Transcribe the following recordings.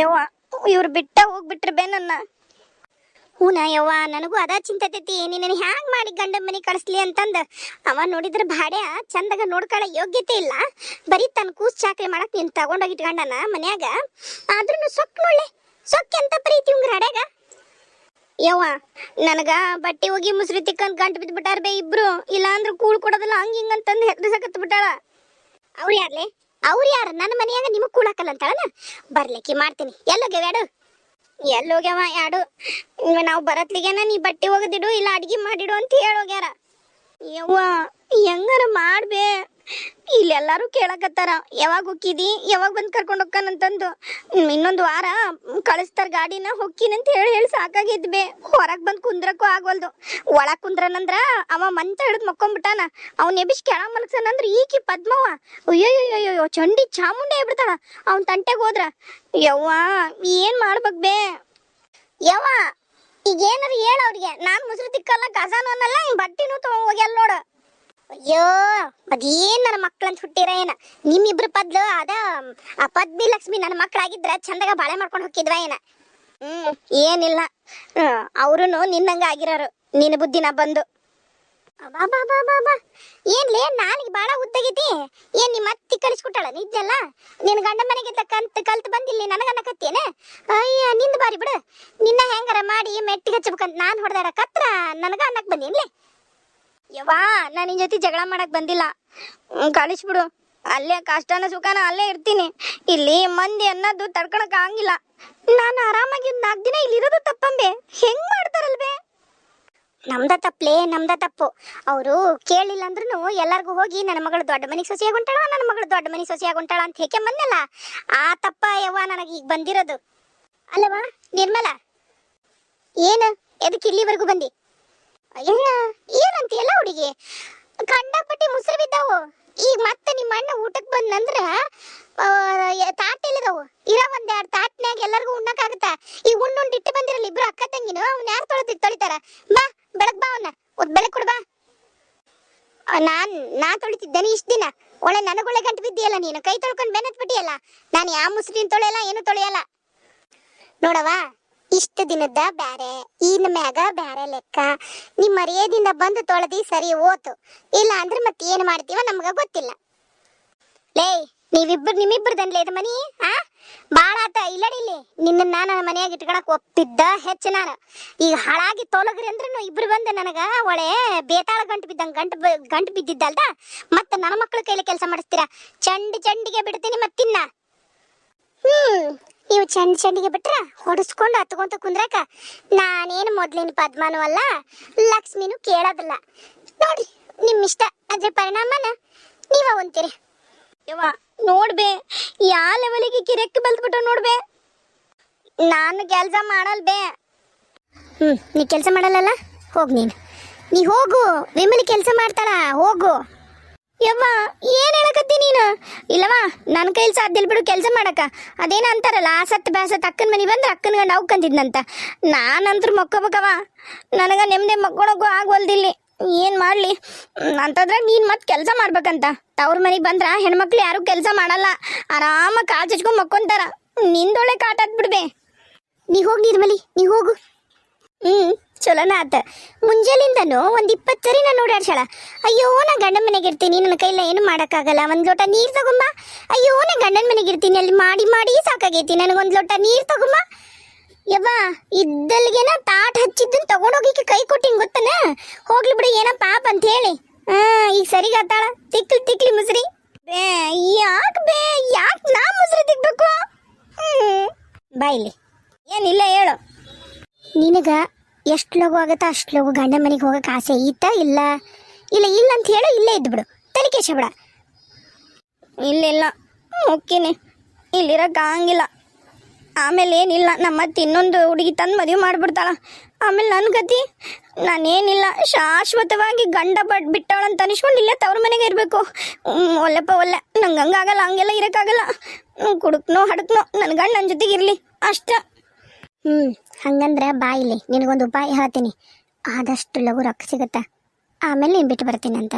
ಯವ್ವ, ಇವ್ರು ಬಿಟ್ಟ ಹೋಗ್ಬಿಟ್ರೆ ಬೇ ನನ್ನ. ಹೂನ ಯವ್ವ, ನನಗೂ ಅದ ಚಿಂತತೈತಿ ನಿನ್ನ ಹ್ಯಾಂಗ್ ಮಾಡಿ ಗಂಡ ಮನೆ ಕಳಿಸ್ಲಿ ಅಂತಂದ? ಅವ ನೋಡಿದ್ರೆ ಭಾಡ್ಯ ಚಂದಾಗ ನೋಡ್ಕೊಳ್ಳೋ ಯೋಗ್ಯತೆ ಇಲ್ಲ. ಬರೀ ತನ್ನ ಕೂಸ್ ಚಾಕ್ರಿ ಮಾಡಕ್ ನೀನ್ ತಗೊಂಡೋಗಿ ಇಟ್ಕೊಂಡನ ಮನ್ಯಾಗ. ಆದ್ರೂ ಸೊಕ್ ನೋಡ್ಲೆ. ಸೊಕ್ ಎಂತ ಪ್ರೀತಿ ಉಂಗ್ರ ಹಡ್ಯಾಗ ಯವ್ವ, ನನಗ ಬಟ್ಟೆ ಹೋಗಿ ಮುಸ್ರಿ ತಿಕ್ಕಂದ್ ಗಂಟು ಬಿದ್ದು ಬಿಟ್ಟಾರ ಬೇ ಇಬ್ರು. ಇಲ್ಲ ಅಂದ್ರೆ ಕೂಳ್ ಕೊಡೋದಿಲ್ಲ, ಹಂಗ ಹಿಂಗ ಅಂತಂದು ಹೆದರ್ಸಕತ್ ಬಿಟ್ಟಾಳ ಅವ್ರು ಯಾರ್ಲೆ? ಅವ್ರು ಯಾರು? ನನ್ನ ಮನೆಯಾಗ ನಿಮಗ್ ಕೂಡಾಕಲ್ಲ ಅಂತಾಳನ? ಬರ್ಲಿಕ್ಕೆ ಮಾಡ್ತೀನಿ. ಎಲ್ಲೋಗ್ಯಾವ ಎಲ್ಲೋಗ್ಯಾವ ಯಾಡು? ನಾವು ಬರತ್ಲಿಗೆನ ನೀ ಬಟ್ಟೆ ಹೋಗದಿಡು ಇಲ್ಲ ಅಡ್ಗೆ ಮಾಡಿಡು ಅಂತ ಹೇಳೋಗ್ಯಾರ. ಯವ್ವ, ಹೆಂಗಾರ ಮಾಡ್ಬೇ? ಇಲ್ಲೆಲ್ಲಾರು ಕೇಳಕತ್ತಾರ. ಯಾವಾಗ ಹೊಕ್ಕಿದಿ ಯಾವಾಗ ಬಂದು ಕರ್ಕೊಂಡು ಹೋಗ್ಕನಂತಂದು ಇನ್ನೊಂದು ವಾರ ಕಳಿಸ್ತಾರ ಗಾಡಿನ ಹೊಕ್ಕಿನಂತ ಹೇಳಿ ಹೇಳಿ ಸಾಕಾಗೈತಿ ಬೇ. ಹೊರಗೆ ಬಂದು ಕುಂದ್ರಕ್ಕೂ ಆಗವಲ್ದು. ಒಳಗೆ ಕುಂದ್ರನಂದ್ರ ಅವ ಮಂತ ಹಿಡಿದು ಮಕ್ಕೊಂಬಿಟ್ಟಾನ. ಅವ್ನ ಎಬಿಸ್ ಕೆಳ ಮಲಗ್ಸನಂದ್ರ ಈಕಿ ಪದ್ಮವ್ವ. ಅಯ್ಯೋಯ್ಯೋಯ್ಯೋ ಚಂಡಿ ಚಾಮುಂಡಿ ಆಗ್ಬಿಡ್ತಾಳ. ಅವ್ನ ತಂಟೆಗೆ ಹೋದ್ರ, ಯವ್ವ, ಏನ್ ಮಾಡ್ಬೇಕ್ ಬೇ? ಯವ್ವ ಈಗ ಏನಾರ ಹೇಳ ಅವ್ರಿಗೆ. ನಾನ್ ಮುಸುರು ತಿಕ್ಕಲ್ಲ ಕಸಾನು ಅನ್ನಲ್ಲ ಹಿಂಗೆ ಬಟ್ಟಿನೂ ತಗೊಂಡ್ ಹೋಗ್ಯಾಲ ನೋಡು. ಅಯ್ಯೋ, ಅದೇನ್ ನನ್ನ ಮಕ್ಕಳಂತ ಹುಟ್ಟಿರ ಏನ? ನಿಮ್ಮಿಬ್ರು ಪದ್ಲು, ಅದ, ಆ ಪದ್ಮಿ ಲಕ್ಷ್ಮಿ ನನ್ನ ಮಕ್ಳಾಗಿದ್ರ ಚಂದಾಗ ಬಾಳೆ ಮಾಡ್ಕೊಂಡು ಹೋಗಿದ್ವ ಏನ? ಹ್ಮ್, ಏನಿಲ್ಲ. ಅವ್ರು ನಿನ್ನಂಗ ಆಗಿರೋರು. ನಿನ್ನ ಬುದ್ಧಿನ ಬಂದು. ಅಬ್ಬಾಬಾಬಾಬಾ ಏನ್ಲೇ ನಾಲಿಗೆ ಬಾಳ ಉದ್ದಾಗೈತಿ? ಏನ್ ನಿಮ್ಮ ಅತ್ತಿ ಕಲಿಸ್ಕೊಟ್ಟಾಳ ನಿಜಲ್ಲ ನಿನ್ ಗಂಡ ಮನೆಗೆ ಕಲ್ತ್ ಕಲ್ತು ಬಂದಿಲ್ಲ ನನಗನ್ನಕತ್ತೇನ ಅಯ್ಯ, ನಿಂದ ಬಾರಿ ಬಿಡು. ನಿನ್ನ ಹೆಂಗಾರ ಮಾಡಿ ಮೆಟ್ಟಿಗೆ ಹಚ್ಚಬೇಕಂತ ನಾನ್ ಹೊಡೆದಾರ ಕತ್ರ, ನನಗ ಅನ್ನಕ್ ಬಂದಿನ್ಲೆ? ಯವ್ವಾ, ನಾನು ನಿನ್ನ ಜೊತೆ ಜಗಳ ಮಾಡಕ್ ಬಂದಿಲ್ಲ. ಕಳಿಸಿ ಕಳಿಸ್ಬಿಡು ಅಲ್ಲೇ ಕಷ್ಟನ ಸುಖನ ಅಲ್ಲೇ ಇರ್ತೀನಿ. ಇಲ್ಲಿ ಮಂದಿ ಅನ್ನೋದು ತಡ್ಕೊಳಕ್ ಆಗಿಲ್ಲ ನಾನು ಆರಾಮಾಗಿ ನಾಲ್ಕು ದಿನ ಇಲ್ಲಿ ಇರೋದು ತಪ್ಪಂಬೆ. ಹೆಂಗ್ ಮಾಡ್ತಾರಲ್ವೇ? ನಮ್ದ ತಪ್ಪಲೇ ನಮ್ದ ತಪ್ಪು. ಅವರು ಕೇಳಿಲ್ಲ ಅಂದ್ರೂ ಎಲ್ಲರಿಗೂ ಹೋಗಿ ನನ್ನ ಮಗಳು ದೊಡ್ಡ ಮನೆಗೆ ಸೊಸೆಯಾಗಿ ಹೊಂಟಾಳ, ನನ್ನ ಮಗಳು ದೊಡ್ಡ ಮನೆಗೆ ಸೊಸೆಯಾಗಿ ಹೊಂಟಾಳ ಅಂತ ಹೇಗೆ ಬಂದಲ್ಲ ಆ ತಪ್ಪ ಯವ್ವ, ನನಗೆ ಈಗ ಬಂದಿರೋದು. ಅಲ್ಲವಾ ನಿರ್ಮಲ? ಏನು? ಎದಕ್ಕೆ ಇಲ್ಲಿವರೆಗೂ ಬಂದಿ? ಅಯ್ಯ ಏನಂತೀಯಲ್ಲ ಹುಡುಗಿ? ಕಂಡಪಟ್ಟಿ ಮುಸುರು ಬಿದ್ದಾವು ಈಗ ಮತ್ತೆ ನಿಮ್ಮ ಅಣ್ಣ ಊಟಕ್ಕೆ ಬಂದಂದ್ರ ತಾಟ್ ಇರ ಇರೋ ಒಂದ್ ಎರಡು ತಾಟ್ನ್ಯಾಗ ಎಲ್ಲರಿಗೂ ಉಣ್ಣಕ್ಕಾಗತ್ತ? ಈಗ ಉಣ್ಣುಂಡ್ ಇಟ್ಟು ಬಂದಿರಲ್ಲ ಇಬ್ರು ಅಕ್ಕ ತಂಗಿನು, ಅವ್ನ ಯಾರು ತೊಳಿತಿ, ತೊಳಿತಾರ? ಬಾ, ಬೆಳಗ್ ಬಾ ಅವನ್ನ ಒದ್ ಬೆಳಗ್ ಕೊಡ್ ಬಾ. ನಾನು, ನಾನ್ ನಾ ತೊಳಿತಿದ್ದೇನೆ ಇಷ್ಟ ದಿನ. ಒಳ್ಳೆ ನನಗೊಳ್ಳೆ ಗಂಟು ಬಿದ್ದಿಯಲ್ಲ ನೀನು? ಕೈ ತೊಳ್ಕೊಂಡು ಬೆನ್ನತ್ ಬಿಟ್ಟಿಯಲ್ಲ ನಾನು ಯಾವ ಮುಸ್ಲಿನ್ ತೊಳೆಯಲ್ಲ, ಏನು ತೊಳೆಯಲ್ಲ? ನೋಡವ ಇಷ್ಟ ದಿನದ ಬ್ಯಾರೆ, ಇನ್ ಮ್ಯಾಗ ಬ್ಯಾರೆ ಲೆಕ್ಕ. ನಿಮ್ಮ ಮರ್ಯಾದಿಂದ ಬಂದು ತೊಳೆದಿ ಸರಿ ಓತು. ಇಲ್ಲ ಅಂದ್ರೆ ಮತ್ತೆ ಏನ್ ಮಾಡ್ತೀವ ನಮ್ಗ ಗೊತ್ತಿಲ್ಲ. ಲೇ ನೀವಿಬ್ಬರು ನಿಮ್ಮಿಬ್ಬರದನ್ಲೇ ಇದು ಮನಿ, ಆ? ಬಾಳ ಆತ ಇಲ್ಲಡಿಲ್ಲಿ ನಿನ್ನ ನನ್ನ ಮನೆಯಾಗ ಇಟ್ಕೊಳಕ್ ಒಪ್ಪಿದ್ದ ಹೆಚ್ಚು ನಾನು. ಈಗ ಹಾಳಾಗಿ ತೊಲಗ್ರಿ ಅಂದ್ರೂ ಇಬ್ರು ಬಂದು ನನಗ ಒಳ್ಳೆ ಬೇತಾಳ ಗಂಟು ಬಿದ್ದಂಗ ಗಂಟು ಗಂಟು ಬಿದ್ದಿದ್ದಲ್ದ? ಮತ್ತೆ ನನ್ನ ಮಕ್ಳ ಕೈಲಿ ಕೆಲಸ ಮಾಡಿಸ್ತೀರಾ? ಚಂಡ್ ಚಂಡಿಗೆ ಬಿಡ್ತೀನಿ ಮತ್ತಿನ್ನ ಹ್ಮ್ ನೀವು ಚಂಡ್ ಚಂಡಿಗೆ ಬಿಟ್ರ ಹೊಡಿಸ್ಕೊಂಡು ಹತ್ಕೊಂತ ಕುಂದ್ರಕ ನಾನೇನು ಮೊದ್ಲಿನ ಪದ್ಮಾನು ಅಲ್ಲ, ಲಕ್ಷ್ಮಿನೂ ಕೇಳೋದಿಲ್ಲ. ನೋಡಿ ನಿಮ್ ಇಷ್ಟ ಅದ್ರ ಪರಿಣಾಮನ ನೀವ ಒಂತೀರಿ ಯವ್ವ, ನೋಡ್ಬೆ, ಯಾ ಲೆವೆಲಿಗೆ ಕಿರೆಕ್ಕೆ ಬಲ್ತ್ಬಿಟ್ಟು ನೋಡ್ಬೆ. ನಾನು ಕೆಲಸ ಮಾಡಲ್ಬೆ ಹ್ಮ್, ನೀ ಕೆಲಸ ಮಾಡಲ್ಲಲ್ಲ? ಹೋಗ್ ನೀನು. ನೀ ಹೋಗು. ವಿಮಲಿ ಕೆಲಸ ಮಾಡ್ತಾಳ, ಹೋಗು. ಯವ್ವ, ಏನ್ ಹೇಳಕತ್ತಿ ನೀನು? ಇಲ್ಲವಾ ನನ್ನ ಕೈಲಿ ಸಾಧ್ಯ ಬಿಡು, ಕೆಲಸ ಮಾಡಕ. ಅದೇನ ಅಂತಾರಲ್ಲ ಆಸತ್ ಬ್ಯಾಸತ್ ಅಕ್ಕನ ಮನೆ ಬಂದ್ರೆ ಅಕ್ಕನ ಗಂಡ ಅವ್ಕಂತಿದ್ನಂತ ನಾನಂತ್ರ ಮಕ್ಕೋಬೇಕವ ನನಗ ನೆಮ್ಮದಿ ಮಕ್ಕೊಳಕ್ಕೂ ಆಗ್ವಲ್ದಿಲ್ಲಿ ಏನ್ ಮಾಡ್ಲಿ? ಅಂತಂದ್ರ ನೀನ್ ಮತ್ ಕೆಲಸ ಮಾಡ್ಬೇಕಂತ. ತವ್ರ ಮನೆಗೆ ಬಂದ್ರ ಹೆಣ್ಮಕ್ಳು ಯಾರು ಕೆಲಸ ಮಾಡಲ್ಲ. ಆರಾಮ ಕಾಲ್ ಚಚ್ಕೊಂಡ್ ಮಕ್ಕೊಂತಾರ. ನಿಂದೊಳೆ ಕಾಟಾತ್ ಬಿಡ್ಬೆ ನೀ ಹೋಗಿ ನಿರ್ಮಲಿ ನೀ ಹೋಗು. ಹ್ಮ್. ಚಲೋನ ಆತ. ಮುಂಜಾಲಿಂದನು ಒಂದ್ ಇಪ್ಪತ್ತು ಸರಿ ನಾನು ಓಡಾಡ್ಸಾಳ ಅಯ್ಯೋ, ನಾ ಗಂಡನ ಮನೆಗೆ ಇರ್ತೀನಿ, ನನ್ನ ಕೈಲ ಏನು ಮಾಡಕ್ಕಾಗಲ್ಲ. ಒಂದು ಲೋಟ ನೀರು ತಗೊಂಬ. ಅಯ್ಯೋ, ನಾ ಗಂಡನ ಮನೆಗೆ ಇರ್ತೀನಿ, ಅಲ್ಲಿ ಮಾಡಿ ಮಾಡಿ ಸಾಕಾಗೈತಿ. ನನಗೊಂದ್ ಲೋಟ ನೀರು ತಗೊಂಬ. ಯವ್ವ, ಇದ್ದಲ್ಗೆನ ತಾಟ್ ಹಚ್ಚಿದ್ದನ್ ತಗೊಂಡೋಗಿಕ್ಕೆ ಕೈ ಕೊಟ್ಟಿಂಗ್ ಗೊತ್ತನ? ಹೋಗ್ಲಿ ಬಿಡು, ಏನೋ ಪಾಪ ಅಂತ ಹೇಳಿ. ಹಾ ಈಗ ಸರಿಗಾತಾಳ ತಿಕ್ಲಿ ತಿಕ್ಲಿ ಮುಸ್ರಿ. ಬೇ, ಯಾಕ್ ಬೇ, ಯಾಕ್ ನಾ ಮುಸ್ರಿ ತಿಕ್ಬೇಕು? ಇಲ್ಲಿ. ಏನಿಲ್ಲ, ಹೇಳು. ನಿನಗ ಎಷ್ಟು ಲಗು ಆಗುತ್ತೆ ಅಷ್ಟು ಲಗು ಗಂಡ ಮನೆಗೆ ಹೋಗಕ್ಕೆ ಆಸೆ ಐತ ಇಲ್ಲ. ಇಲ್ಲ ಇಲ್ಲ ಅಂತ ಹೇಳು, ಇಲ್ಲೇ ಇದ್ಬಿಡು. ಇಲ್ಲ ಇಲ್ಲ ಹೋಗ್ತೀನಿ ಇಲ್ಲಿರಕ್ಕೆ ಆಗಂಗಿಲ್ಲ. ಆಮೇಲೆ ಏನಿಲ್ಲ. ನಮ್ಮ ಮತ್ತೆ ಇನ್ನೊಂದು ಹುಡುಗಿ ತಂದು ಮದುವೆ ಮಾಡಿಬಿಡ್ತಾಳ. ಆಮೇಲೆ ನನ್ನ ಗತಿ, ನಾನೇನಿಲ್ಲ. ಶಾಶ್ವತವಾಗಿ ಗಂಡ ಬಡ್ ಬಿಟ್ಟವಳಂತ ಅನಿಸ್ಕೊಂಡು ಇಲ್ಲೇ ತವ್ರ ಮನೆಗೆ ಇರಬೇಕು. ಒಲ್ಲಪ್ಪ, ಒಲ್ಲೆ. ನಂಗೆ ಹಂಗಾಗಲ್ಲ, ಹಂಗೆಲ್ಲ ಇರೋಕ್ಕಾಗಲ್ಲ. ಹ್ಞೂ ಕುಡುಕ್ನೋ, ಹಡಕ್ನೋ. ನನ್ನ ಗಂಡ ನನ್ನ ಜೊತೆಗೆ ಇರಲಿ. ಅಷ್ಟ. ಹ್ಮ್. ಹಂಗಂದ್ರ ಬಾಯಿಲಿ ನಿನಗೊಂದು ಉಪಾಯ ಹೇಳ್ತೀನಿ ಆದಷ್ಟು ಲಘು ರೊಕ್ಕ ಸಿಗುತ್ತ ಆಮೇಲೆ ನೀನು ಬಿಟ್ಟು ಬರ್ತೀನಿ ಅಂತ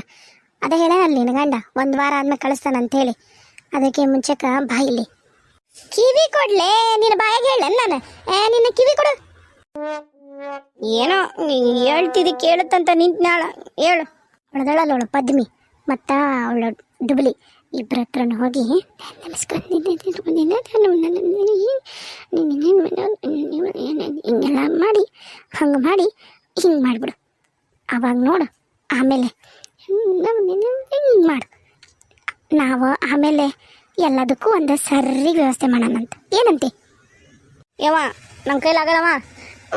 ಅದೇ ಹೇಳೇನಲ್ಲ ನಿನ್ನ ಗಂಡ ಒಂದು ವಾರ ಆದ್ಮೇಲೆ ಕಳಿಸ್ತಾನಂತ ಹೇಳಿ ಅದಕ್ಕೆ ಮುಂಚೆಕ ಬಾಯಿಲಿ ಕಿವಿ ಕೊಡ್ಲೆ ನಿನ್ನ ಬಾಯಾಗ ಹೇಳ ನಾನು ಏ ನಿನ್ನ ಕಿವಿ ಕೊಡು ಏನೋ ಹೇಳ್ತಿದ್ದಿ ಕೇಳುತ್ತಂತ ನಿಂತ್ನಾಳ ಹೇಳು ಅವಳದಳಲ್ಲ ಅವಳು ಪದ್ಮಿ ಮತ್ತ ಅವಳ ಡುಬ್ಲಿ ಇಬ್ಬರ ಹತ್ರನೂ ಹೋಗಿ ನಮಸ್ಕಾರ ಮಾಡಿ, ಹಂಗೆ ಮಾಡಿ, ಹಿಂಗೆ ಮಾಡಿಬಿಡು. ಅವಾಗ ನೋಡು, ಆಮೇಲೆ ಹಿಂಗೆ ಮಾಡು. ನಾವು ಆಮೇಲೆ ಎಲ್ಲದಕ್ಕೂ ಒಂದು ಸರಿ ವ್ಯವಸ್ಥೆ ಮಾಡೋಣಂತ ಏನಂತೆ? ಯವ್ವ ನಮ್ಮ ಕೈಲಾಗಲ್ಲವ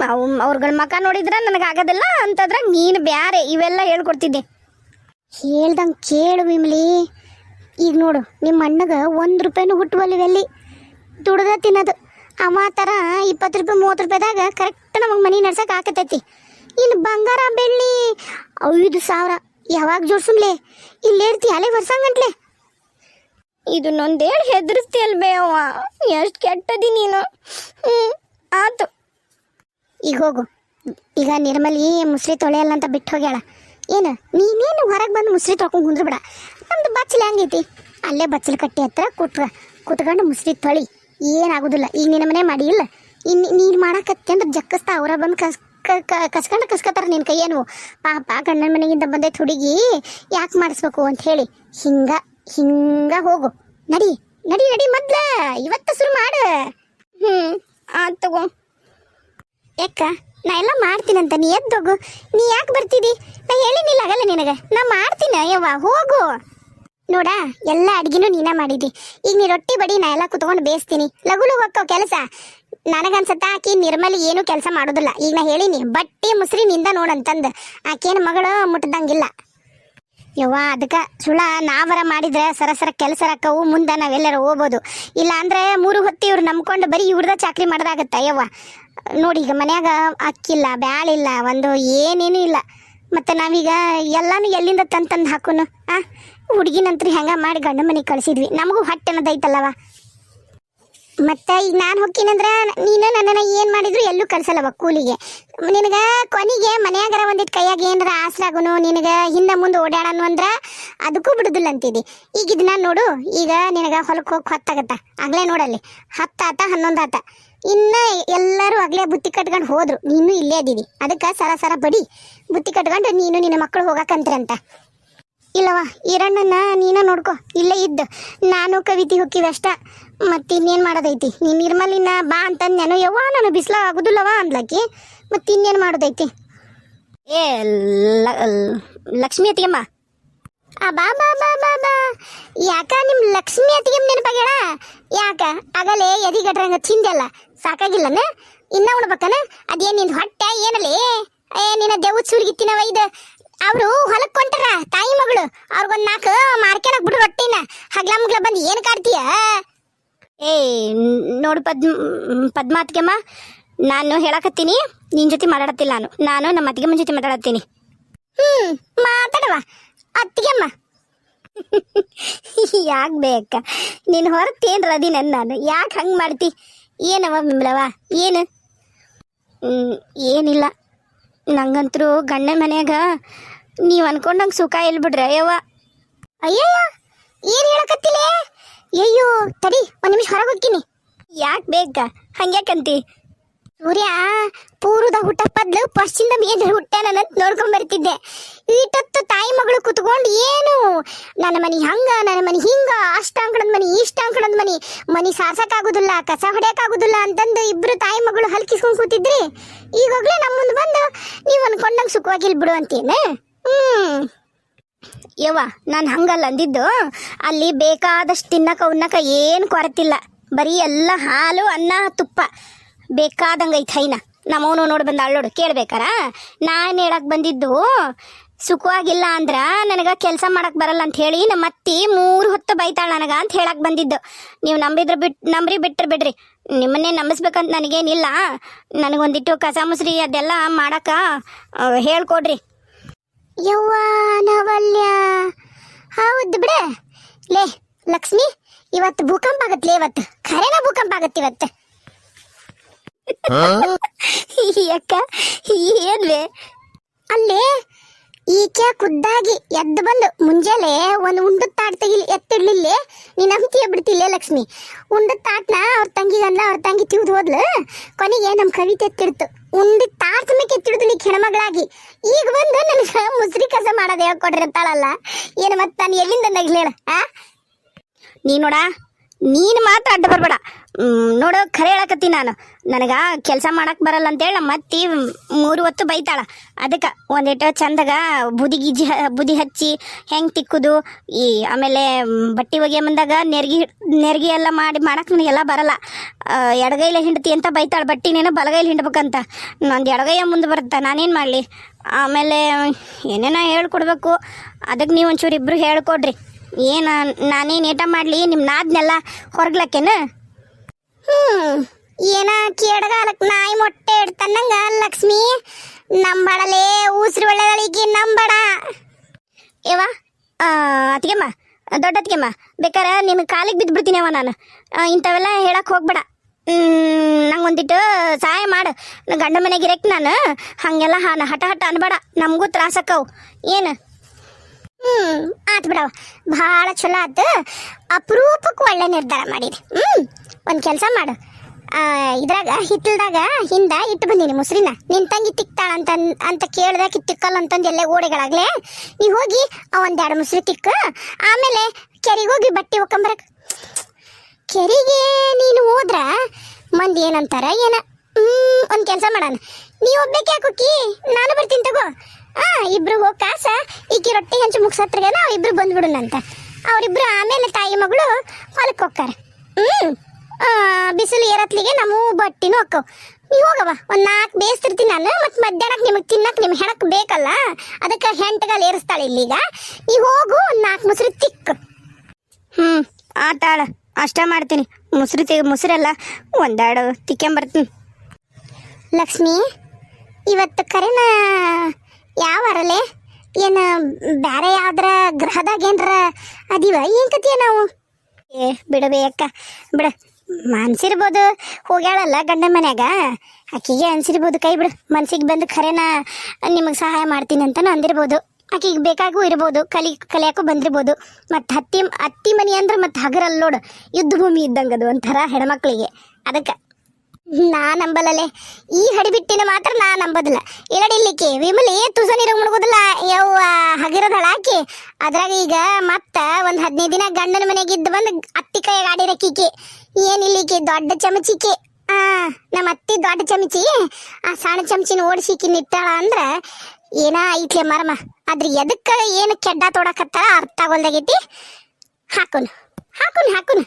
ಅವು ಅವ್ರಗಳ ಮಕ ನೋಡಿದ್ರೆ ನನಗೆ ಆಗೋದಿಲ್ಲ ಅಂತಂದ್ರೆ ನೀನು ಬ್ಯಾರೆ ಇವೆಲ್ಲ ಹೇಳ್ಕೊಡ್ತಿದ್ದೆ. ಹೇಳ್ದಂಗೆ ಕೇಳು ವಿಮ್ಲಿ. ಈಗ ನೋಡು ನಿಮ್ಮ ಅಣ್ಣಗೆ ಒಂದು ರೂಪಾಯಿನೂ ಹುಟ್ಟುವಲ್ಲಿವೆಲ್ಲಿ ದುಡ್ದ ತಿನ್ನೋದು. ಅವ ಥರ ಇಪ್ಪತ್ತು ರೂಪಾಯಿ, ಮೂವತ್ತು ರೂಪಾಯಿದಾಗ ಕರೆಕ್ಟ್ ನಮಗೆ ಮನೆ ನಡ್ಸಕ್ಕೆ ಆಕತೈತಿ ಇನ್ನು ಬಂಗಾರ ಬೆಳ್ಳಿ ಐದು ಸಾವಿರ. ಯಾವಾಗ ಜೋಡ್ಸುಮ್ಲೆ? ಇಲ್ಲೇರ್ತಿ ಅಲೆ ವರ್ಷಂಗಂಟ್ಲೆ ಇದು ನೊಂದೇಳು ಹೆದರ್ಸ್ತಿ ಅಲ್ವೇ ಅವ ಎಷ್ಟು ಕೆಟ್ಟದಿ ನೀನು. ಹ್ಞೂ ಆತು. ಈಗ ಹೋಗು. ಈಗ ನಿರ್ಮಲಿ ಮುಸ್ರಿ ತೊಳೆಯಲ್ಲ ಅಂತ ಬಿಟ್ಟು ಹೋಗ್ಯಾಳ. ಏನು? ನೀನೇನು ಹೊರಗೆ ಬಂದು ಮುಸ್ರಿ ತೊಳ್ಕೊಂಡು ಕುಂದ್ರು ಬಿಡ ನಮ್ದು ಬಚ್ಚಲು ಹೆಂಗೈತಿ? ಅಲ್ಲೇ ಬಚ್ಚಲು ಕಟ್ಟಿ ಹತ್ರ ಕುಟ್ರ ಕುತ್ಕೊಂಡು ಮುಸ್ರಿ ತೊಳಿ. ಏನಾಗೋದಿಲ್ಲ. ಈಗ ನಿನ್ನ ಮನೆ ಮಾಡಿ, ಇಲ್ಲ? ಇನ್ನು ನೀನು ಮಾಡಕತ್ತೆ ಅಂದ್ರೆ ಜಕ್ಕಸ್ತಾ ಅವರ ಬಂದು ಕಸ್ ಕಸ್ಕೊಂಡು ಕಸ್ಕೊತಾರ ನಿನ್ನ ಕೈಯೇನು ಪಾಪ ಗಂಡನ ಮನೆಗಿಂತ ಬಂದೈತೆ ಹುಡುಗಿ, ಯಾಕೆ ಮಾಡಿಸ್ಬೇಕು ಅಂತ ಹೇಳಿ, ಹಿಂಗ ಹಿಂಗ ಹೋಗು. ನಡಿ ನಡಿ ನಡಿ ಮೊದ್ಲ, ಇವತ್ತು ಶುರು ಮಾಡು. ಹ್ಞೂ ಆ, ತಗೋ. ಯಾಕ? ನಾ ಎಲ್ಲ ಮಾಡ್ತೀನಂತ, ನೀ ಎದ್ದೋಗು ನೀ ಯಾಕೆ ಬರ್ತಿದಿ? ನಾ ಹೇಳಿನಿಲ್ಲ, ಆಗಲ್ಲ ನಿನಗೆ. ನಾ ಮಾಡ್ತೀನಿ, ಯವ್ವ, ಹೋಗು. ನೋಡ, ಎಲ್ಲ ಅಡ್ಗಿನೂ ನೀನ ಮಾಡಿದಿ. ಈಗ ನೀ ರೊಟ್ಟಿ, ಬಡಿ, ನಾ ಎಲ್ಲ ಕುತ್ಕೊಂಡು ಬೇಯಿಸ್ತೀನಿ. ಲಗುಲು ಹೋಗ್ಕೋ ಕೆಲಸ. ನನಗನ್ಸತ್ತ ಆಕಿ ನಿರ್ಮಲಿ ಏನು ಕೆಲಸ ಮಾಡೋದಿಲ್ಲ. ಈಗ ನಾ ಹೇಳಿನಿ, ಬಟ್ಟೆ ಮುಸ್ರಿ ನಿಂದ ನೋಡಂತಂದು ಆಕೇನು ಮಗಳು ಮುಟ್ಟದಂಗಿಲ್ಲ ಯವ್ವ, ಅದಕ್ಕೆ ಸುಳ ನಾವರ ಮಾಡಿದ್ರೆ ಸರಸರ ಕೆಲಸ ರಕ್ಕವು ಮುಂದೆ ನಾವೆಲ್ಲರ ಹೋಗ್ಬೋದು. ಇಲ್ಲ ಅಂದ್ರೆ ಮೂರು ಹೊತ್ತು ಇವ್ರು ನಂಬ್ಕೊಂಡು ಬರೀ ಇವ್ರದ ಚಾಕ್ರಿ ಮಾಡ್ದಾಗತ್ತ ಯವ್ವ? ನೋಡಿ, ಈಗ ಮನ್ಯಾಗ ಅಕ್ಕಿಲ್ಲ, ಬ್ಯಾಳಿಲ್ಲ, ಒಂದು ಏನೇನು ಇಲ್ಲ. ಮತ್ತೆ ನಾವೀಗ ಎಲ್ಲಾನು ಎಲ್ಲಿಂದ ತಂದು ತಂದು ಹಾಕೋನು, ಆ? ಹುಡುಗಿನಂತ್ರಿ ಹೆಂಗ ಮಾಡಿ ಗಂಡ ಮನೆಗೆ ಕಳಿಸಿದ್ವಿ. ನಮಗೂ ಹೊಟ್ಟೆ ಅನ್ನೋದೈತಲ್ಲವ ಮತ್ತೆ ಈಗ ನಾನು ಹೊಕ್ಕಿನಂದ್ರ ನೀನು ನನ್ನನ್ನ ಏನು ಮಾಡಿದ್ರು ಎಲ್ಲೂ ಕಳ್ಸಲ್ಲವ ಕೂಲಿಗೆ. ನಿನಗ ಕೊನೆಗೆ ಮನೆಯಾಗರ ಒಂದಿಟ್ಟು ಕೈಯಾಗ ಏನಾರ ಆಸರಾಗುನು, ನಿನಗ ಹಿಂದೆ ಮುಂದೆ ಓಡಾಡನು ಅಂದ್ರೆ ಅದಕ್ಕೂ ಬಿಡುದಿಲ್ಲ ಅಂತಿದ್ದಿ ಈಗ ಇದನ್ನ ನೋಡು, ಈಗ ನಿನಗ ಹೊಲಕ್ಕೆ ಹೋಗಿ ಹೊತ್ತಾಗತ್ತ. ಆಗ್ಲೇ ನೋಡಲ್ಲಿ. ಹತ್ತಾತ ಹನ್ನೊಂದು ಆತ. ಇನ್ನು ಎಲ್ಲರೂ ಆಗ್ಲೇ ಬುತ್ತಿ ಕಟ್ಕೊಂಡು ಹೋದ್ರು. ನೀನು ಇಲ್ಲೇ ಅದೀನಿ ಅದಕ್ಕೆ ಸರ ಸರ ಬಡಿ. ಬುತ್ತಿ ಕಟ್ಕೊಂಡು ನೀನು ನಿನ್ನ ಮಕ್ಕಳು ಹೋಗಕಂತ್ರಂತ. ಇಲ್ಲವ ಈರಣ್ಣನ ನೀನ ನೋಡ್ಕೊ, ಇಲ್ಲೇ ಇದ್ದು. ನಾನು ಕವಿತಿ ಅಷ್ಟ. ಮತ್ತೆ ಇನ್ನೇನು ಮಾಡೋದೈತಿ? ನೀ ನಿರ್ಮಲಿನ ಬಾ ಅಂತಂದೇನು ಯವ್ವ, ನಾನು ಬಿಸ್ಲ ಆಗುದಿಲ್ಲವ ಅಂದ್ಲಕ್ಕಿ ಮತ್ತೆ ಇನ್ನೇನ್ ಮಾಡೋದೈತಿ? ಏ ಲಕ್ಷ್ಮಿ ಅತ್ತಿಗೆಮ್ಮ. ಆ, ಬಾ ಬಾ ಬಾ ಬಾ ಬಾ. ಯಾಕ ನಿಮ್ಮ ಲಕ್ಷ್ಮಿ ಅತ್ತಿಗೆ ನೆನಪಾಗ್ಯಾಳ? ಯಾಕ? ಆಗಲೇ ಎದಿಗಟ್ರಂಗ ತಿಂದೆಲ್ಲ ಸಾಕಾಗಿಲ್ಲನ? ಇನ್ನ ಉಣ್ಬೇಕನ? ಅದೇನ್ ನಿನ್ ಹೊಟ್ಟೆ ಏನಲ್ಲಿ ಏ, ನಿನ್ನ ದೇವ್ ಸುರ್ಗಿತ್ತಿನವ ಇದು. ಅವರು ಹೊಲಕ್ ಕೊಂಟಾರ ತಾಯಿ ಮಗಳು ಅವ್ರಿಗೊಂದ್ ನಾಲ್ಕು ಮಾರ್ಕೆನಕ್ ಬಿಡು ರೊಟ್ಟಿನ ಹಗ್ಲ ಮುಗ್ಲ ಬಂದು ಏನು ಕಾಡ್ತೀಯ? ಏ ನೋಡು ಪದ್ ಪದ್ಮಾತ್ಗೆಮ್ಮ ನಾನು ಹೇಳಕತ್ತೀನಿ ನಿನ್ ಜೊತೆ ಮಾತಾಡತ್ತಿಲ್ಲ ನಾನು. ನಾನು ನಮ್ಮ ಅತ್ತಿಗೆಮ್ಮನ ಜೊತೆ ಮಾತಾಡತ್ತೀನಿ. ಹ್ಮ್ ಮಾತಾಡವ. ಅತ್ತಿಗೆಮ್ಮ. ಯಾಕೆ ಬೇಕ? ನೀನು ಹೊರತೇನು ರದಿ ನನ್ನ ನಾನು? ಯಾಕೆ ಹಂಗೆ ಮಾಡ್ತಿ? ಏನವ ಬಿಮ್ಲವ ಏನು? ಹ್ಮ್, ಏನಿಲ್ಲ. ನಂಗಂತರೂ ಗಂಡನ ಮನ್ಯಾಗ ನೀವು ಅನ್ಕೊಂಡಂಗೆ ಸುಖ ಇಲ್ಲ ಬಿಡ್ರೆ ಯವ್ವ. ಅಯ್ಯಯ್ಯ, ಏನು ಹೇಳಕತ್ತಿಲೆ? ಅಯ್ಯೋ ತಡಿ, ಒಂದು ನಿಮಿಷ ಹೊರಗೆ ಹೋಗ್ತೀನಿ. ಯಾಕೆ ಬೇಕ ಹಂಗ್ಯಾಕಂತಿ? ಸೂರ್ಯ, ಪೂರ್ವದ ಹುಟ್ಟ ಪದ್ಲು ಪಶ್ಚಿಮದ ಮೇಲೆ ನನ್ನ ನೋಡ್ಕೊಂಡ್ ಬರ್ತಿದ್ದೆ. ಈಟತ್ತು ತಾಯಿ ಮಗಳು ಕುತ್ಕೊಂಡು ಏನು? ನನ್ನ ಮನಿ ಹಂಗ, ನನ್ನ ಮನಿ ಹಿಂಗ ಅಷ್ಟ ಅಂಕಣದ ಮನಿ ಇಷ್ಟ ಅಂಕಣದ ಮನಿ. ಮನಿ ಸಾರ್ಸಕ್ಕಾಗುದಿಲ್ಲ, ಕಸ ಹೊಡೆಯಕ್ಕಾಗುದಿಲ್ಲ ಅಂತಂದು ಇಬ್ರು ತಾಯಿ ಮಗಳು ಹಲ್ಕಿಸ್ಕೊಂಡ್ ಕೂತಿದ್ರಿ. ಈಗಾಗ್ಲೇ ನಮ್ಮ ಮುಂದೆ ಬಂದು ನೀವು ಅನ್ಕೊಂಡಂಗೆ ಸುಖವಾಗಿಲ್ ಬಿಡು ಅಂತೇನ ಹ್ಮ್. ಯವ್ವ ನಾನು ಹಂಗಲ್ಲ ಅಂದಿದ್ದು. ಅಲ್ಲಿ ಬೇಕಾದಷ್ಟು ತಿನ್ನಕ ಉನ್ನಕ ಏನು ಕೊರತಿಲ್ಲ. ಬರೀ ಎಲ್ಲ ಹಾಲು ಅನ್ನ ತುಪ್ಪ. ಬೇಕಾದಂಗೆ ಐತೆ ಹೈನ. ನಮ್ಮವನು ನೋಡಿ ಬಂದ ಅಳ್ಳೋಡು ಕೇಳ್ಬೇಕಾರ? ನಾನು ಹೇಳಕ್ ಬಂದಿದ್ದು ಸುಖವಾಗಿಲ್ಲ ಅಂದ್ರೆ ನನಗೆ ಕೆಲಸ ಮಾಡಕ್ಕೆ ಬರಲ್ಲ ಅಂತ ಹೇಳಿ ನಮ್ಮ ಅತ್ತಿ ಮೂರು ಹೊತ್ತು ಬೈತಾಳ ನನಗ ಅಂತ ಹೇಳಕ್ ಬಂದಿದ್ದು. ನೀವು ನಂಬಿದ್ರೆ ಬಿಟ್ ನಂಬ್ರಿ ಬಿಟ್ಟರೆ ಬಿಡ್ರಿ. ನಿಮ್ಮನ್ನೇ ನಂಬಿಸ್ಬೇಕಂತ ನನಗೇನಿಲ್ಲ. ನನಗೊಂದಿಟ್ಟು ಕಸ ಮುಸ್ರಿ ಅದೆಲ್ಲ ಮಾಡಕ ಆ, ಹೇಳ್ಕೊಡ್ರಿ. ಯವ್ವ ನವಲ್ಯ ಹೌದು ಬಿಡ. ಲೇ ಲಕ್ಷ್ಮಿ ಇವತ್ತು ಭೂಕಂಪ ಆಗತ್ಲೆ ಇವತ್ತು. ಖರೇನ ಭೂಕಂಪ ಆಗತ್ತೆ ಇವತ್ತು? ಅಕ್ಕ ಏನ್ವೆ? ಅಲ್ಲೇ ಈಕೆ ಖುದ್ದಾಗಿ ಎದ್ದು ಬಂದು, ಮುಂಜಾನೆ ಒಂದು ಉಂಡು ತಾಟ್ ತೆಗಿಲಿ, ಎತ್ತಿಡ್ಲಿಲ್ಲ ನೀನು ನಂಬ್ತೀಯ ಬಿಡ್ತಿಲ್ಲ ಲಕ್ಷ್ಮಿ? ಉಂಡು ತಾಟ್ನ ಅವ್ರ ತಂಗಿಗಂದ ಅವ್ರ ತಂಗಿ ತಿವ್ದು ಹೋದ್ಲು. ಕೊನೆಗೆ ನಮ್ಮ ಕವಿತೆ ಎತ್ತಿಡ್ತು. ಉಂಡು ತಾಟ್ ಮೇಲೆ ಎತ್ತಿಡ್ದು ನೀ ಈಗ ಬಂದು ನನಗೆ ಮುಸ್ರಿ ಕಸ ಮಾಡೋದು ಹೇಳ್ಕೊಟ್ಟಿರ್ತಾಳಲ್ಲ ಏನು ಮತ್ತೆ ನಾನು ಎಲ್ಲಿಂದ ನಗ್ಲಿ ಹೇಳ, ಆ? ನೀ ನೋಡ ನೀನು ಮಾತ್ರ ಅಡ್ಡ ಬರಬೇಡ. ನೋಡು ಖರೆ ಹೇಳಕತ್ತಿ ನಾನು. ನನಗ ಕೆಲಸ ಮಾಡಕ್ ಬರಲ್ಲ ಅಂತೇಳಿ ನಮ್ಮ ಅತ್ತಿ ಮೂರು ಹೊತ್ತು ಬೈತಾಳ. ಅದಕ್ಕೆ ಒಂದಿಟ್ಟು ಚಂದಗ ಬುದಿ ಗಿಜಿ ಬುದಿ ಹಚ್ಚಿ ಹೆಂಗೆ ತಿಕ್ಕುದು, ಈ ಆಮೇಲೆ ಬಟ್ಟೆ ಒಗೆ ಬಂದಾಗ ನೆರ್ಗಿ ನೆರ್ಗಿ ಎಲ್ಲ ಮಾಡಿ ಮಾಡಕ್ ನನಗೆಲ್ಲ ಬರಲ್ಲ. ಎಡಗೈಲೆ ಹಿಂಡತಿ ಅಂತ ಬೈತಾಳ, ಬಟ್ಟೆ ನೀನು ಬಲಗೈಲಿ ಹಿಂಡ್ಬೇಕಂತ. ನಂದು ಎಡಗೈಯ ಮುಂದೆ ಬರುತ್ತೆ, ನಾನೇನು ಮಾಡಲಿ? ಆಮೇಲೆ ಏನೇನೋ ಹೇಳ್ಕೊಡ್ಬೇಕು. ಅದಕ್ಕೆ ನೀವು ಒಂಚೂರು ಇಬ್ರು ಹೇಳ್ಕೊಡ್ರಿ. ಏನ, ನಾನೇನು ಏಟ ಮಾಡ್ಲಿ? ನಿಮ್ಮ ನಾದ್ನೆಲ್ಲ ಹೊರಗ್ಲಕ್ಕೇನ? ಹ್ಮ್, ಏನ ಕೇಡಗಾಲಕ್ಕೆ ನಾಯಿ ಮೊಟ್ಟೆ ಇಡ್ತನ್ನಂಗ ಲಕ್ಷ್ಮಿ? ನಂಬಡಲೇ ಉಸಿರು ಒಳ್ಳೆಗಳಿಗೆ ನಂಬಡ ಏವ ಅತಿಗೆಮ್ಮ ದೊಡ್ಡ ಅತಿಗೆಮ್ಮ ಬೇಕಾರೆ ನಿನ್ನ ಕಾಲಿಗೆ ಬಿದ್ದು ಬಿಡ್ತೀನಿವ ನಾನು. ಇಂಥವೆಲ್ಲ ಹೇಳಕ್ಕೆ ಹೋಗ್ಬೇಡ. ನಂಗೆ ಒಂದಿಟ್ಟು ಸಹಾಯ ಮಾಡು. ಗಂಡ ಮನೆಗೆ ಇರಕ್ಕೆ ನಾನು. ಹಾಗೆಲ್ಲ ಹಠ ಹಠ ಅನ್ಬೇಡ. ನಮಗೂ ತ್ರಾಸಕ್ಕವು. ಏನು? ಹ್ಮ್, ಆತ್ ಬಿಡವ ಬಹಳ ಚಲೋ ಆತು. ಅಪರೂಪಕ್ಕೆ ಒಳ್ಳೆ ನಿರ್ಧಾರ ಮಾಡಿದೆ. ಹ್ಮ್, ಒಂದು ಕೆಲಸ ಮಾಡು. ಇದ್ರಾಗ, ಹಿತ್ತಲ್ದಾಗ ಹಿಂದ ಇಟ್ಟು ಬಂದೀನಿ ಮುಸ್ರಿನ. ನಿನ್ ತಂಗಿ ತಿಕ್ತಾಳ ಅಂತ ಅಂತ ಕೇಳ್ದಾಗ ತಿಕ್ಕಲ್ಲ ಅಂತಂದು ಎಲ್ಲೇ ಓಡೆಗಳಾಗ್ಲೆ ನೀ ಹೋಗಿ ಒಂದೆರಡು ಮುಸ್ರಿ ತಿಕ್ಕ. ಆಮೇಲೆ ಕೆರಿಗೆ ಹೋಗಿ ಬಟ್ಟೆ ಒಕ್ಕಂಬರಕ್. ಕೆರಿಗೆ ನೀನು ಹೋದ್ರ ಮಂದಿ ಏನಂತಾರ ಏನ? ಹ್ಮ್, ಒಂದು ಕೆಲಸ ಮಾಡೋಣ. ನೀ ಒಬ್ಬೇಕೆ ಯಾಕೋಕಿ ನಾನು ಬರ್ತೀನಿ ತಗೋ. ಆ ಇಬ್ರು ಹೋಗ್ ಕಾಸ. ಈಕಿ ರೊಟ್ಟಿ ಹೆಂಚು ಮುಗಿಸತ್ರಗೆ ನಾವು ಇಬ್ರು ಬಂದ್ಬಿಡೋಣಂತ. ಅವರಿಬ್ರು ಆಮೇಲೆ ತಾಯಿ ಮಗಳು ಹೊಲಕ್ಕೆ ಹೋಗ್ತಾರ. ಆ, ಬಿಸಿಲು ಏರತ್ಲಿಗೆ ನಾವು ಬಟ್ಟಿನೂ ಹಾಕವ್ ನೀವು ಹೋಗವ ಒಂದ್ ನಾಲ್ಕು ಬೇಯಿಸ್ತಿರ್ತೀನಿ ನಾನು ಮತ್ತೆ ಮಧ್ಯಾಹ್ನಕ್ಕೆ ನಿಮಗೆ ತಿನ್ನಕ್ ನಿಮ್ ಹೆಣಕ್ ಬೇಕಲ್ಲ? ಅದಕ್ಕೆ ಹೆಂಟಗಲ್ ಏರಿಸ್ತಾಳೆ ಇಲ್ಲೀಗ. ನೀ ಹೋಗು ಒಂದ್ ನಾಲ್ಕು ಮುಸ್ರಿ ತಿಕ್ಕ. ಹ್ಮ್ ಆತಾಳ ಅಷ್ಟ ಮಾಡ್ತೀನಿ. ಮುಸ್ರಿ ತಿ ಮುಸ್ರೆಲ್ಲ ಒಂದಾಡು ತಿಕ್ಕೊಂಬರ್ತೀನಿ ಲಕ್ಷ್ಮಿ ಇವತ್ತು ಕರೆನ ಯಾವ ಏನ ಏನು ಬೇರೆ ಯಾವ್ದ್ರ ಗ್ರಹದಾಗ ಏನ್ರ ಅದೀವ? ಏನ್ ಕತಿಯ ನಾವು? ಏ, ಬಿಡಬೇ ಅಕ್ಕ. ಬಿಡ. ಮನ್ಸಿರ್ಬೋದು. ಹೋಗ್ಯಾಳಲ್ಲ ಗಂಡನ ಮನ್ಯಾಗ. ಆಕಿಗೆ ಅನ್ಸಿರ್ಬೋದು. ಕೈ ಬಿಡು. ಮನ್ಸಿಗೆ ಬಂದು ಖರೇನ ನಿಮಗೆ ಸಹಾಯ ಮಾಡ್ತೀನಿ ಅಂತನೂ ಅಂದಿರ್ಬೋದು. ಆಕಿಗೆ ಬೇಕಾಗೂ ಇರ್ಬೋದು. ಕಲಿ, ಕಲಿಯಾಕೂ ಬಂದಿರ್ಬೋದು. ಮತ್ತು ಹತ್ತಿ ಹತ್ತಿ ಮನಿ ಅಂದ್ರೆ ಮತ್ತು ಹಗರಲ್ಲಿ ನೋಡು. ಯುದ್ಧ ಭೂಮಿ ಇದ್ದಂಗೆ ಅದು ಒಂಥರ ಹೆಣ್ಮಕ್ಳಿಗೆ. ಅದಕ್ಕೆ. ನಾ ನಂಬಲ್ಲಲೆ. ಈ ಹಡಿಬಿಟ್ಟಿನ ಮಾತ್ರ ನಾ ನಂಬದಿಲ್ಲ. ಇಲ್ಲಡಿಲ್ಲಿಕ್ಕೆ ವಿಮಲಿ ತುಸ ನೀರು ಮುಳುಗುದಿಲ್ಲ, ಯವ್ವ ಹಗಿರೋದಳ ಹಾಕಿ ಅದ್ರಾಗ ಈಗ ಮತ್ತ ಒಂದ್ ಹದಿನೈದು ದಿನ ಗಂಡನ ಮನೆಗೆ ಇದ್ದು ಬಂದು ಅತ್ತಿ ಕೈ ಆಡಿರಕ್ಕೀಕಿ ಏನಿಲ್ಲಿಕ್ಕೆ ದೊಡ್ಡ ಚಮಚಿಕೆ. ಆ ನಮ್ಮ ಅತ್ತಿ ದೊಡ್ಡ ಚಮಚಿ. ಆ ಸಣ್ಣ ಚಮಚಿನ ಓಡಿಸಿಕಿ ನಿಟ್ಟಾಳ ಅಂದ್ರ ಏನ ಐತ್ಲೆ ಮರ್ಮ. ಆದ್ರೆ ಎದಕ್ಕೆ ಏನು ಕೆಡ್ಡ ತೊಡಕತ್ತಾರ ಅರ್ಥ ಆಗೋಲ್ದಾಗೈತಿ. ಹಾಕೋನು ಹಾಕೋನು, ಹಾಕುನ್.